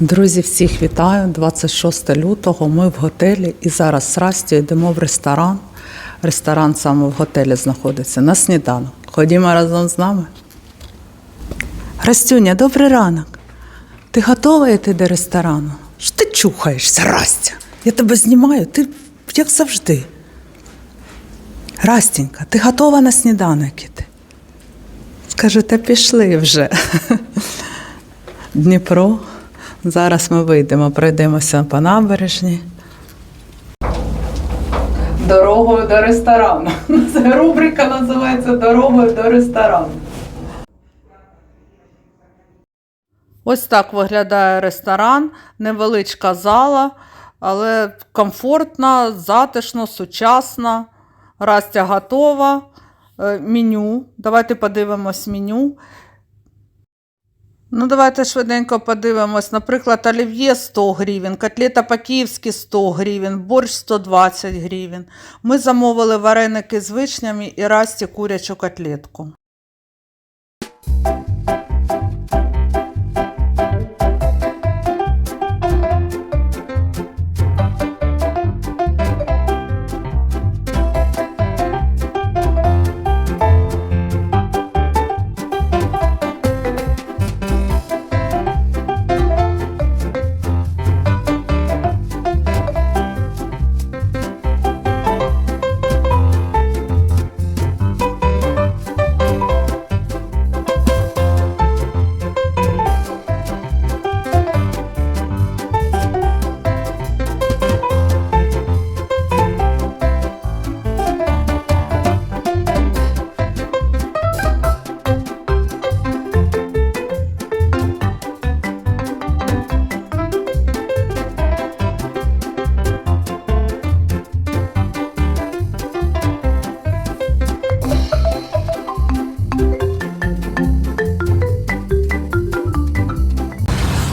Друзі, всіх вітаю. 26 лютого. Ми в готелі і зараз з Растю йдемо в ресторан. Ресторан саме в готелі знаходиться на сніданок. Ходімо разом з нами. Растюня, добрий ранок. Ти готова йти до ресторану? Що ти чухаєшся, Растя? Я тебе знімаю, ти як завжди. Растінька, ти готова на сніданок іти? Скажу, та пішли вже. Дніпро. Зараз ми вийдемо, пройдемося по набережні. Дорогою до ресторану. Це рубрика називається Дорогою до ресторану. Ось так виглядає ресторан, невеличка зала, але комфортна, затишно, сучасна. Растя готова. Е, Меню. Давайте подивимось меню. Ну, давайте швиденько подивимось. Наприклад, олів'є 100 гривень, котлета по-київськи 100 гривень, борщ 120 гривень. Ми замовили вареники з вишнями і расті курячу котлетку.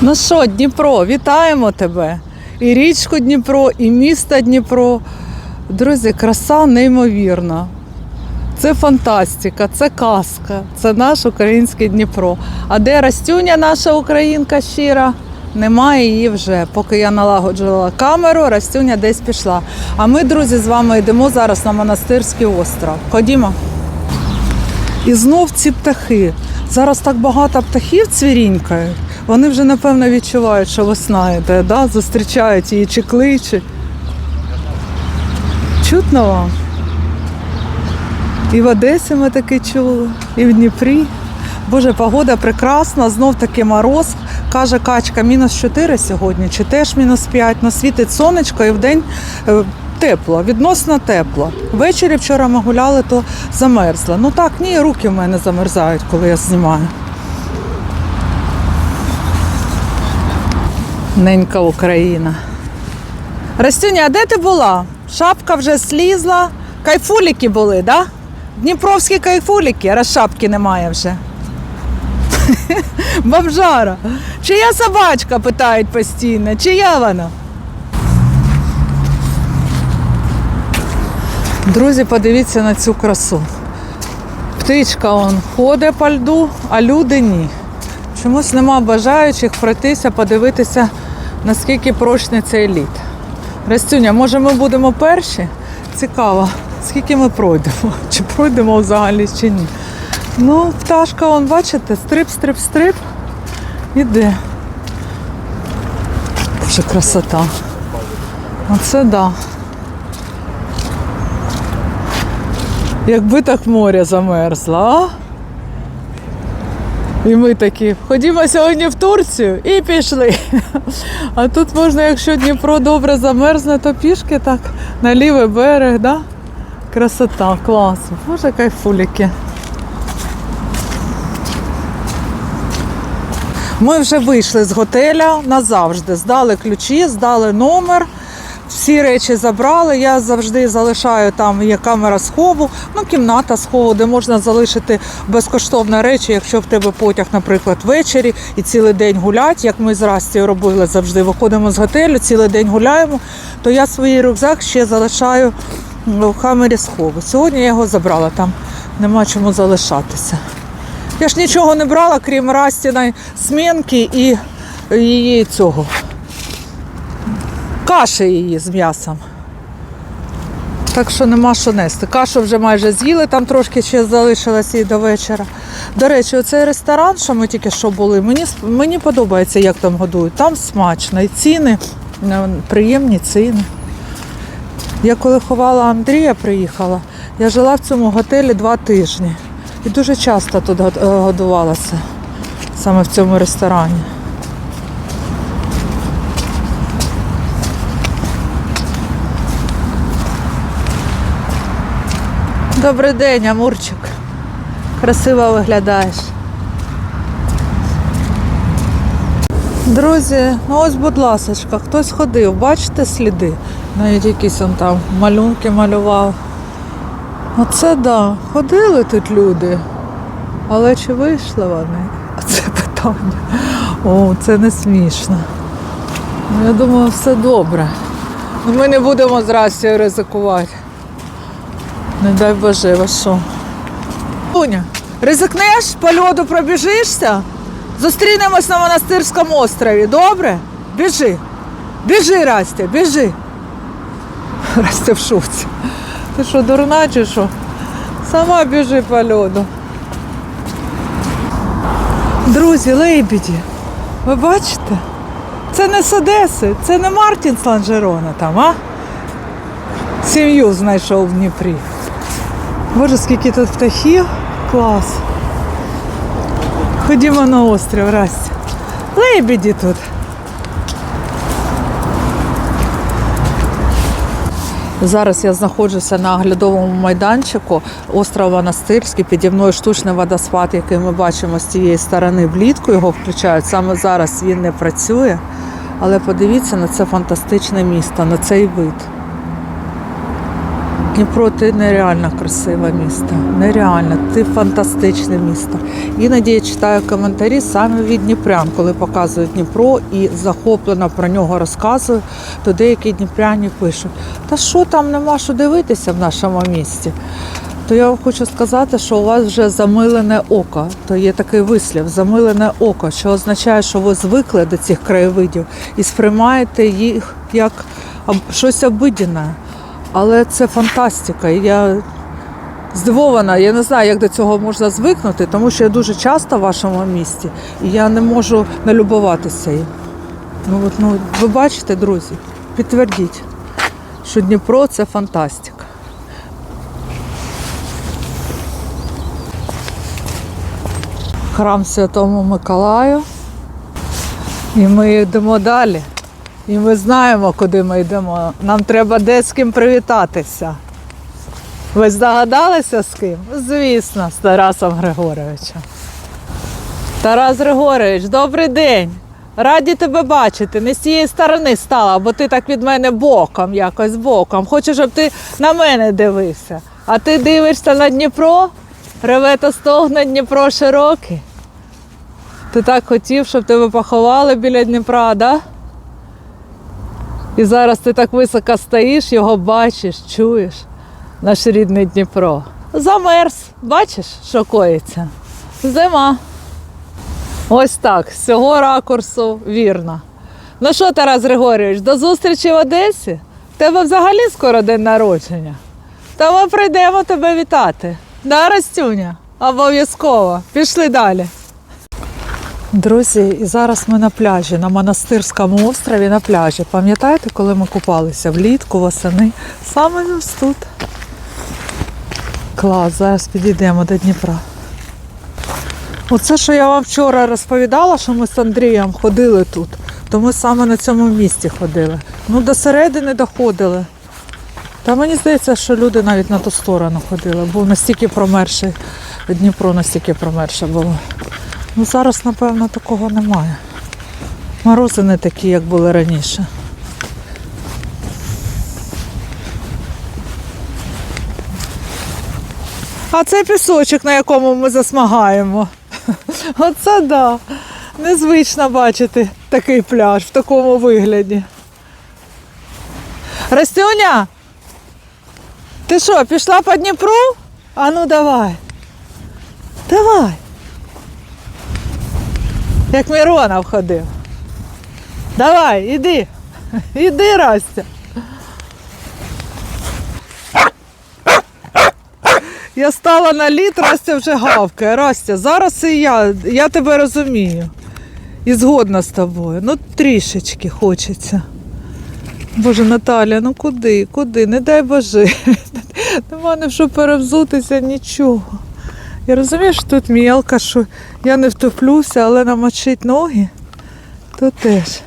Ну що, Дніпро, вітаємо тебе! І річку Дніпро, і місто Дніпро. Друзі, краса неймовірна. Це фантастика, це казка, це наш український Дніпро. А де Растюня, наша українка щира? Немає її вже. Поки я налагоджувала камеру, Растюня десь пішла. А ми, друзі, з вами йдемо зараз на монастирський остров. Ходімо. І знов ці птахи. Зараз так багато птахів цвірінькають. Вони вже напевно відчувають, що весна йде, да? зустрічають її чи кличуть. Чутно вам? І в Одесі ми таке чули, і в Дніпрі. Боже, погода прекрасна, знов таки мороз. Каже качка, мінус 4 сьогодні, чи теж мінус 5. Ну, світить сонечко і вдень е, тепло, відносно тепло. Ввечері вчора ми гуляли, то замерзла. Ну так, ні, руки в мене замерзають, коли я знімаю. Ненька Україна. Растюня, а де ти була? Шапка вже слізла. Кайфуліки були, да? Дніпровські кайфуліки, раз шапки немає вже. Бомжара. Чия собачка питають постійно? Чия вона? Друзі, подивіться на цю красу. Птичка он ходить по льду, а люди ні. Чомусь нема бажаючих пройтися, подивитися, наскільки прочний цей лід. Растюня, може ми будемо перші? Цікаво, скільки ми пройдемо? Чи пройдемо взагалі, чи ні. Ну, пташка, он, бачите, стрип, стрип, стрип. Іде. Боже, красота. Оце да. Якби так море замерзло, а? І ми такі, ходімо сьогодні в Турцію і пішли. А тут можна, якщо Дніпро добре замерзне, то пішки так на лівий берег, да? Красота, клас. Боже, кайфуліки. Ми вже вийшли з готеля назавжди. Здали ключі, здали номер. Всі речі забрали. Я завжди залишаю там є камера схову, ну кімната схову, де можна залишити безкоштовно речі, якщо в тебе потяг, наприклад, ввечері і цілий день гулять, як ми з Растю робили завжди. Виходимо з готелю, цілий день гуляємо, то я свій рюкзак ще залишаю в камері схову. Сьогодні я його забрала, там нема чому залишатися. Я ж нічого не брала, крім Растіної смінки і її цього. Каші її з м'ясом. Так що нема що нести. Кашу вже майже з'їли, там трошки ще залишилося і до вечора. До речі, оцей ресторан, що ми тільки що були, мені, мені подобається, як там годують. Там смачно. І ціни, е, приємні ціни. Я коли ховала Андрія, приїхала, я жила в цьому готелі два тижні. І дуже часто тут е, годувалася, саме в цьому ресторані. Добрий день, Амурчик. Красиво виглядаєш. Друзі, ну ось, будь ласка, хтось ходив, бачите сліди? Навіть якісь он там малюнки малював. Оце да, ходили тут люди. Але чи вийшли вони? Це питання. О, це не смішно. Ну, Я думаю, все добре. Ну, Ми не будемо зразу ризикувати. Не дай Боже, ви що? Буня, ризикнеш, по льоду пробіжишся? Зустрінемось на монастирському острові, добре? Біжи. Біжи, Растя, біжи. Растя в шоці. Ти що, дурна чи що? Сама біжи по льоду. Друзі, лейбіді, ви бачите? Це не з Одеси, це не Мартін з Ланжерона там, а? Сім'ю знайшов в Дніпрі. Боже, скільки тут птахів. Клас. Ходімо на острів, Растя. Лебеді тут. Зараз я знаходжуся на оглядовому майданчику острова Монастирський. Піді мною штучний водоспад, який ми бачимо з цієї сторони влітку. Його включають. Саме зараз він не працює. Але подивіться на це фантастичне місто, на цей вид. Дніпро, ти нереально красиве місто. Нереально, ти фантастичне місто. Іноді я читаю коментарі саме від Дніпрян, коли показують Дніпро і захоплено про нього розказую, то деякі дніпряні пишуть: та що там нема що дивитися в нашому місті? То я вам хочу сказати, що у вас вже замилене око. То є такий вислів замилене око, що означає, що ви звикли до цих краєвидів і сприймаєте їх як щось обидіне. Але це фантастика. Я здивована, я не знаю, як до цього можна звикнути, тому що я дуже часто в вашому місті і я не можу налюбуватися їм. Ну, от, ну, ви бачите, друзі, підтвердіть, що Дніпро це фантастика. Храм Святому Миколаю. І ми йдемо далі. І ми знаємо, куди ми йдемо. Нам треба де з ким привітатися. Ви здогадалися з ким? Звісно, з Тарасом Григоровичем. Тарас Григорович, добрий день. Раді тебе бачити. Не з цієї сторони стала, бо ти так від мене боком, якось боком. Хочу, щоб ти на мене дивився. А ти дивишся на Дніпро? Реве та стогне Дніпро широкий. Ти так хотів, щоб тебе поховали біля Дніпра, да? І зараз ти так високо стоїш, його бачиш, чуєш, наш рідний Дніпро. Замерз, бачиш, що коїться? Зима. Ось так, з цього ракурсу вірно. Ну що, Тарас Григорійович, до зустрічі в Одесі? В тебе взагалі скоро день народження. Та ми прийдемо тебе вітати. Да, Растюня? Обов'язково. Пішли далі. Друзі, і зараз ми на пляжі, на монастирському острові на пляжі. Пам'ятаєте, коли ми купалися влітку, восени? Саме ось тут. Клас, зараз підійдемо до Дніпра. Оце, що я вам вчора розповідала, що ми з Андрієм ходили тут, то ми саме на цьому місці ходили. Ну, до середини доходили. Та мені здається, що люди навіть на ту сторону ходили, бо настільки промерше, Дніпро настільки промерше було. Ну зараз, напевно, такого немає. Морози не такі, як були раніше. А це пісочок, на якому ми засмагаємо. Оце да. Незвично бачити такий пляж в такому вигляді. Растюня, ти що, пішла по Дніпру? А ну давай. Давай. Як Миронов ходив. Давай, іди. Іди, Растя. Я стала на лід, Растя вже гавкає. Растя, зараз і я, я тебе розумію. І згодна з тобою. Ну, трішечки хочеться. Боже, Наталя, ну куди? Куди? Не дай Боже. Нема не що перевзутися, нічого. Я розумію, що тут мілка, що я не втоплюся, але намочить ноги, то теж.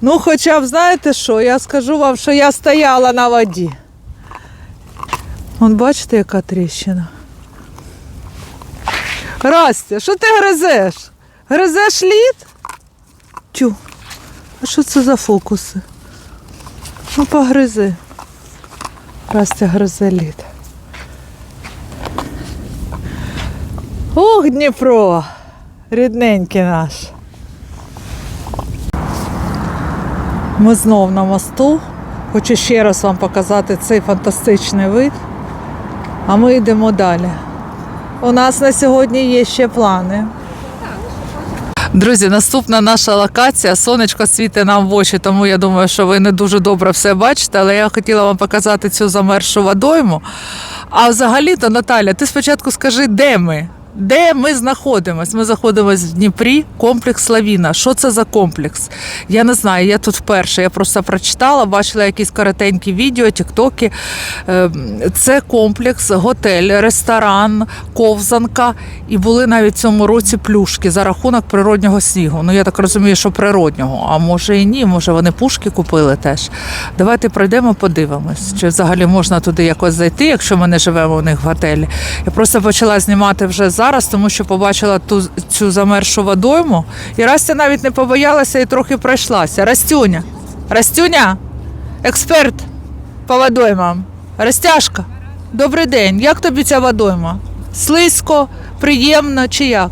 Ну, хоча б знаєте що, я скажу вам, що я стояла на воді. Вон бачите, яка тріщина. Растя, що ти гризеш? Гризеш лід? Тю. А що це за фокуси? Ну, погризи. Растя гризе лід. Ох, Дніпро, рідненький наш. Ми знов на мосту. Хочу ще раз вам показати цей фантастичний вид. А ми йдемо далі. У нас на сьогодні є ще плани. Друзі, наступна наша локація. Сонечко світить нам в очі, тому я думаю, що ви не дуже добре все бачите, але я хотіла вам показати цю замершу водойму. А взагалі-то, Наталя, ти спочатку скажи, де ми? Де ми знаходимося? Ми знаходимося в Дніпрі, комплекс Лавіна. Що це за комплекс? Я не знаю, я тут вперше. Я просто прочитала, бачила якісь коротенькі відео, тіктоки. Е, Це комплекс, готель, ресторан, ковзанка. І були навіть в цьому році плюшки за рахунок природнього снігу. Ну я так розумію, що природнього. А може і ні, може вони пушки купили теж. Давайте пройдемо, подивимось, чи взагалі можна туди якось зайти, якщо ми не живемо у них в готелі. Я просто почала знімати вже зараз, тому що побачила ту цю замершу водойму. І Растя навіть не побоялася і трохи пройшлася. Растюня, Растюня, експерт по водоймам. Растяжка, добрий день. Як тобі ця водойма? Слизько, приємно чи як?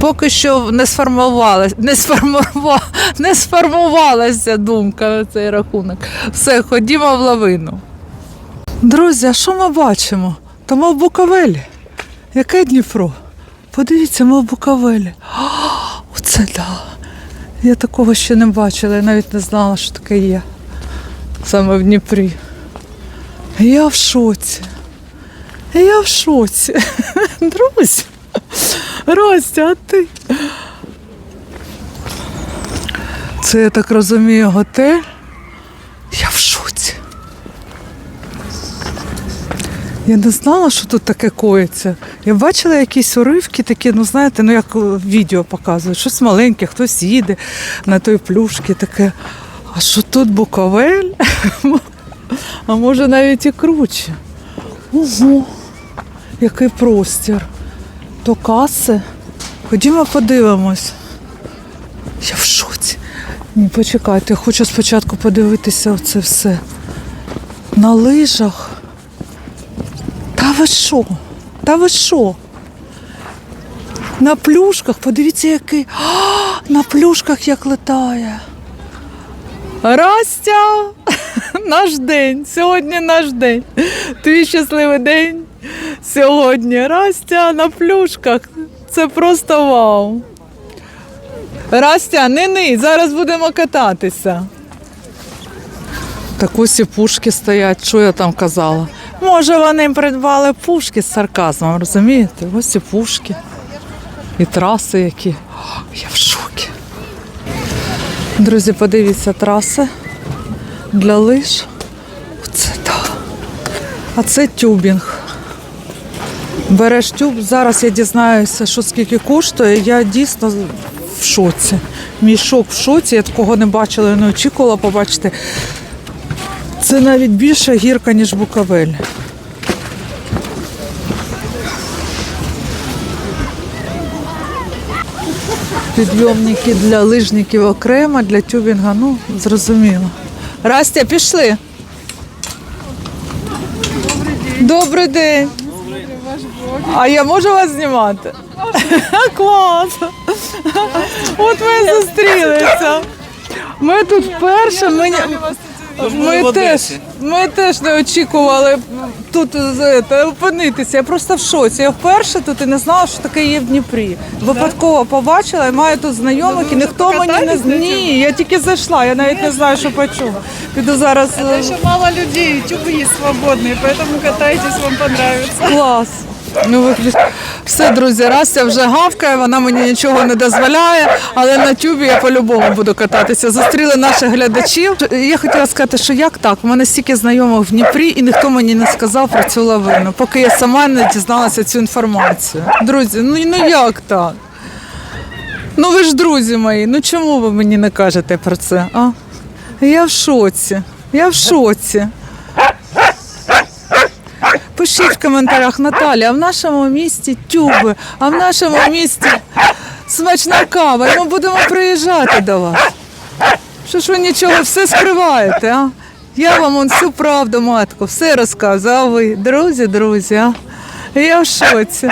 Поки що не сформувалася, не, сформува, не сформувалася думка на цей рахунок. Все, ходімо в лавину. Друзі, а що ми бачимо? То ми в Буковелі. Яке Дніпро? Подивіться, ми в Буковелі. Оце да. Я такого ще не бачила, я навіть не знала, що таке є. Саме в Дніпрі. Я в шоці. Я в шоці. Друзі. Ростя, а ти? Це, я так розумію, готель. Я не знала, що тут таке коїться. Я бачила якісь уривки такі, ну знаєте, ну як відео показують, щось маленьке, хтось їде на той плюшки таке. А що тут Буковель? А може навіть і круче. Ого, який простір. То каси. Ходімо подивимось. Я в шоці. Ні, почекайте, я хочу спочатку подивитися оце все. На лижах. Ви що? Та ви що? На плюшках, подивіться, який. А, на плюшках як летає. Растя! Наш день. Сьогодні наш день. Твій щасливий день. Сьогодні Растя на плюшках. Це просто вау. Растя, не ни, зараз будемо кататися. Так ось і пушки стоять, що я там казала. Може, вони придбали пушки з сарказмом, розумієте? Ось і пушки. І траси які. Я в шокі. Друзі, подивіться траси для лиж. Оце так. А це тюбінг. Береш тюб, зараз я дізнаюся, що скільки коштує. Я дійсно в шоці. Мій шок в шоці, я такого не бачила і не очікувала побачити. Це навіть більша гірка, ніж Буковель. Підйомники для лижників окремо, для тюбінга, ну, зрозуміло. Растя, пішли. Добрий день. А я можу вас знімати? Клас! От ми зустрілися. Ми тут вперше. Ми... ні- Тож були Ми в теж, Одесі. ми теж не очікували тут е, те, опинитися. Я просто в шоці. Я вперше тут і не знала, що таке є в Дніпрі. Випадково побачила і маю тут знайомих, і ніхто мені не покатались на ні. Я тільки зайшла, я навіть не знаю, що почув. Піду зараз. Это е, еще мало людей, тюбы есть свободные, поэтому катайтесь, вам понравится. Клас. Ну. Все, друзі, Растя вже гавкає, вона мені нічого не дозволяє, але на тюбі я по-любому буду кататися. Зустріли наших глядачів. Я хотіла сказати, що як так? У мене стільки знайомих в Дніпрі, і ніхто мені не сказав про цю лавину, поки я сама не дізналася цю інформацію. Друзі, ну, ну як так? Ну ви ж друзі мої, ну чому ви мені не кажете про це? А? Я в шоці. Я в шоці. Пишіть в коментарях, Наталя, а в нашому місті тюби, а в нашому місті смачна кава. І ми будемо приїжджати до вас. Що ж ви нічого все скриваєте, а? Я вам он всю правду, матку, все розказую, а ви, друзі, друзі, а? Я в шоці.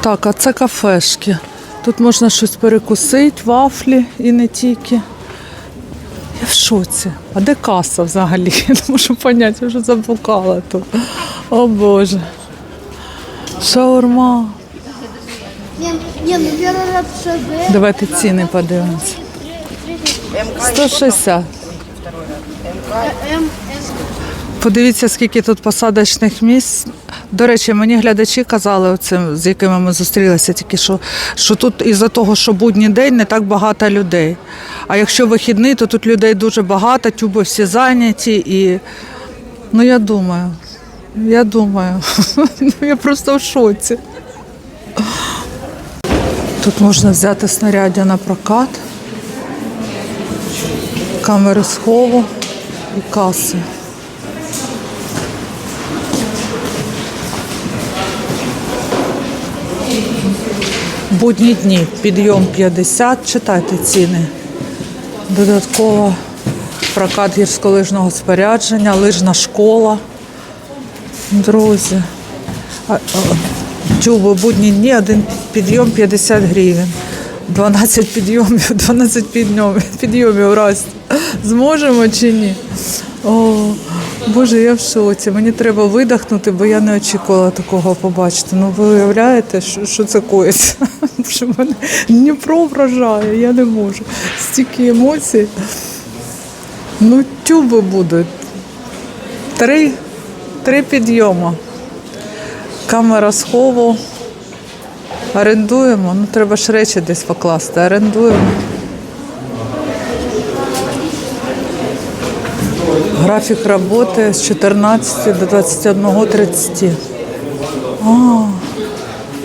Так, а це кафешки. Тут можна щось перекусити, вафлі і не тільки. Я в шоці. А де каса взагалі? Я не можу поняти, я вже заблукала тут. О Боже. Шаурма. Ну. Давайте ціни подивимося. 160. Подивіться, скільки тут посадочних місць. До речі, мені глядачі казали, оцим, з якими ми зустрілися, тільки що, що тут із-за того, що будній день не так багато людей. А якщо вихідний, то тут людей дуже багато, тюби всі зайняті і ну я думаю, я думаю, ну я просто в шоці. Тут можна взяти снаряддя на прокат, камери схову і каси. Будні дні, підйом 50, читайте ціни. Додатково прокат гірськолижного спорядження, лижна школа. Друзі. Тюби будні дні, один підйом 50 гривень. 12 підйомів, 12 підйомів, підйомів раз. Зможемо чи ні? О, Боже, я в шоці. Мені треба видихнути, бо я не очікувала такого побачити. Ну ви уявляєте, що, що це коїться? Що мене Дніпро вражає, я не можу. Стільки емоцій. Ну, тюби будуть. Три, три підйоми. Камера схову. Орендуємо. Ну, треба ж речі десь покласти. Орендуємо. Графік роботи з 14 до 21.30.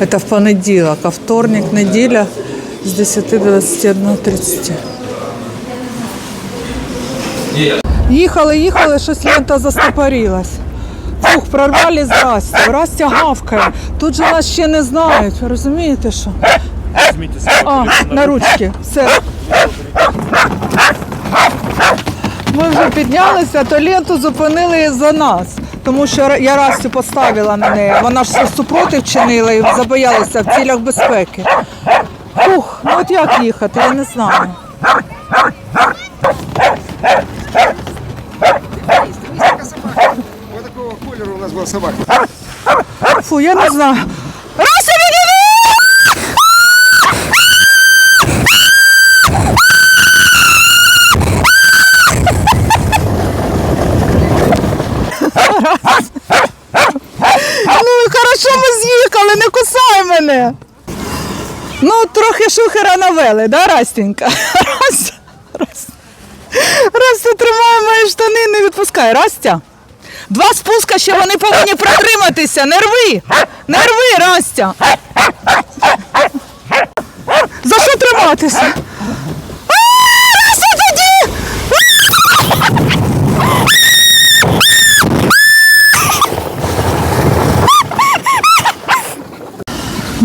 А, це в понеділок, а вторник, неділя з 10 до 21.30. Їхали, їхали, щось лента застопорилась. Фух, прорвали здрасте. Растя гавкає. Тут же нас ще не знають. Розумієте що? А, на ручки. Все. Ми вже піднялися, то ленту зупинили за нас. Тому що я Растю поставила на неї. Вона ж супротив чинила і забоялися в цілях безпеки. Фух, ну от як їхати, я не знаю. Вот такого колера у нас была собака. Фу, я не знаю. Растя, відійди! Ну і хорошо ми з'їхали, не кусай мене. Ну, трохи шухера навели, да, Растінька? Раз, раз. Растя тримає мої штани, не відпускай. Растя. Два спуска ще вони повинні протриматися. Не рви! Не рви, Растя! За що триматися?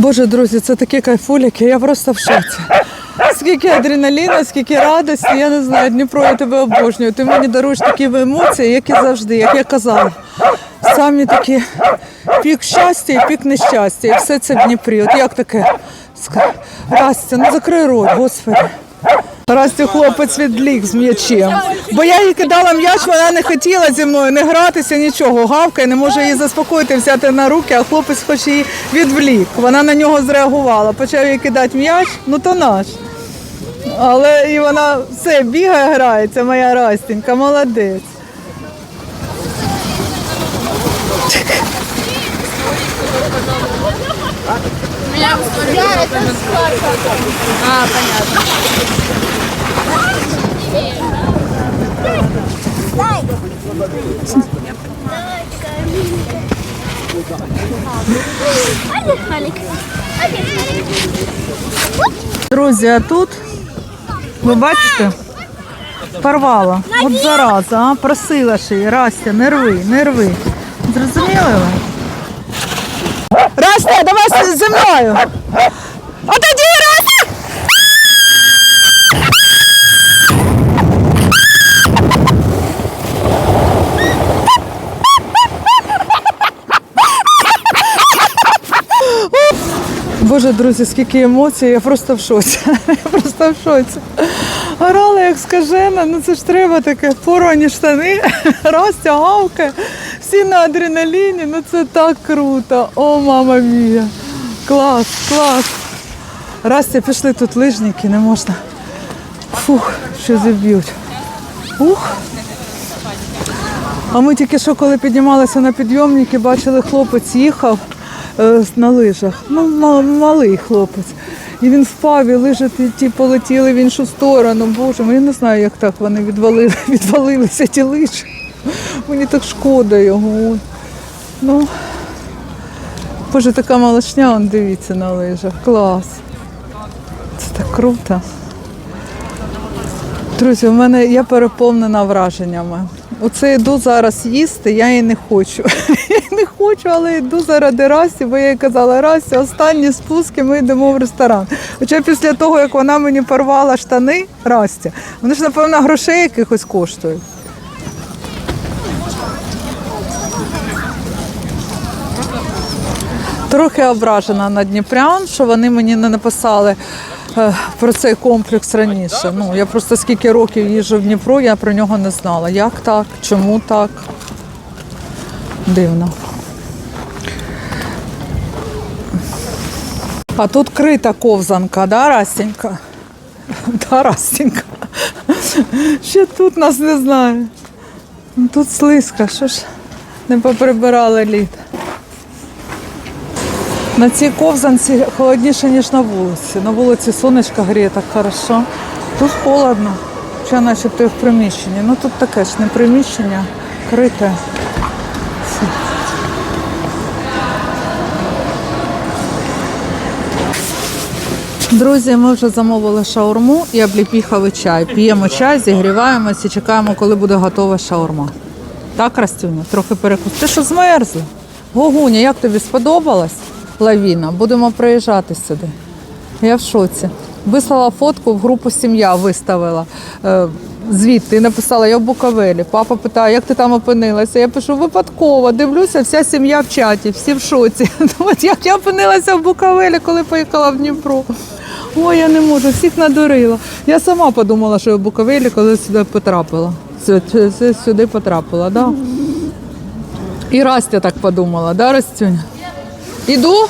Боже, друзі, це такі кайфуліки, я просто в шоці. Скільки адреналіну, скільки радості, я не знаю, Дніпро, я тебе обожнюю. Ти мені даруєш такі емоції, як і завжди, як я казала. Самі такі пік щастя і пік нещастя. І все це в Дніпрі. От як таке? Растя, ну закрий рот, господи. Расті хлопець відлік з м'ячем. Бо я їй кидала м'яч, вона не хотіла зі мною не гратися, нічого. Гавкає, не може її заспокоїти, взяти на руки, а хлопець хоче її відвлік. Вона на нього зреагувала. Почав їй кидати м'яч, ну то наш. Але і вона все бігає, грається, моя Растінька, молодець. Друзі, а тут ви бачите? Порвала. От зараза, а? просила ж її. Растя, не рви, не рви. Зрозуміли ви? Растя, давай зі мною. Боже, друзі, скільки емоцій, я просто в шоці. Я просто в шоці. Орала, як скажена, ну це ж треба таке, порвані штани, Растя гавкає, всі на адреналіні, ну це так круто. О, мама мія. Клас, клас. Растя, пішли тут лижники, не можна. Фух, що зіб'ють. Ух. А ми тільки що, коли піднімалися на підйомники, бачили, хлопець їхав на лижах. Ну, малий хлопець. І він впав, і лижі ті, ті полетіли в іншу сторону. Боже, я не знаю, як так вони відвалили, відвалилися ті лижі. Мені так шкода його. Ну, Боже, така малышня, он дивіться на лижах. Клас. Це так круто. Друзі, у мене я переповнена враженнями. Оце йду зараз їсти, я і не хочу. Я не хочу, але йду заради Расі, бо я їй казала, Расі, останні спуски ми йдемо в ресторан. Хоча після того, як вона мені порвала штани, Растя, вони ж, напевно, грошей якихось коштують. Трохи ображена на Дніпрян, що вони мені не написали про цей комплекс раніше. Ну, я просто скільки років їжджу в Дніпро, я про нього не знала. Як так? Чому так? Дивно. А тут крита ковзанка, да, Растенька? Да, Растенька. Ще тут нас не знаю. Тут слизько, що ж не поприбирали лід. На цій ковзанці холодніше, ніж на вулиці. На вулиці сонечко гріє так хорошо. Тут холодно, ще начебто в приміщенні. Ну тут таке ж не приміщення, крите. Друзі, ми вже замовили шаурму і обліпіховий чай. П'ємо чай, зігріваємось і чекаємо, коли буде готова шаурма. Так, Растюня, трохи перекус. Ти що змерзла? Гогуня, як тобі сподобалась лавіна? Будемо приїжджати сюди. Я в шоці. Вислала фотку в групу сім'я виставила. Е, звідти написала, я в Буковелі. Папа питає, як ти там опинилася? Я пишу, випадково, дивлюся, вся сім'я в чаті, всі в шоці. От як я опинилася в Буковелі, коли поїхала в Дніпро. Ой, я не можу, всіх надурила. Я сама подумала, що я в Буковелі, коли сюди потрапила. Сю- сю- Сюди потрапила, да? І Растя так подумала, да, Растюня? Іду?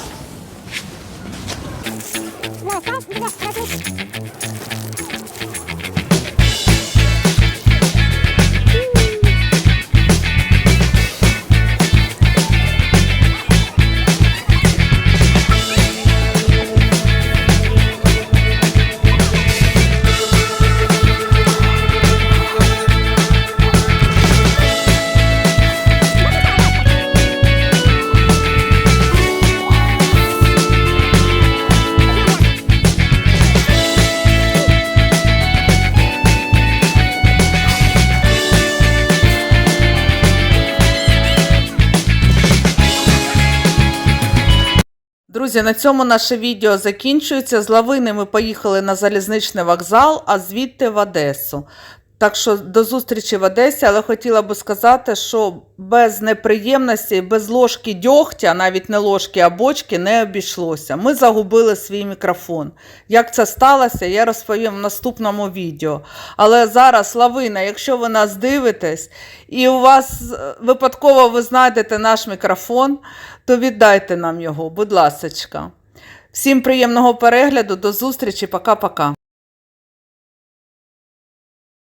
Друзі, на цьому наше відео закінчується. З Лавини ми поїхали на залізничний вокзал, а звідти в Одесу. Так що до зустрічі в Одесі, але хотіла би сказати, що без неприємностей, без ложки дьогтя, навіть не ложки, а бочки, не обійшлося. Ми загубили свій мікрофон. Як це сталося, я розповім в наступному відео. Але зараз, Лавина, якщо ви нас дивитесь і у вас е, випадково ви знайдете наш мікрофон, то віддайте нам його, будь ласочка. Всім приємного перегляду, до зустрічі, пока-пока.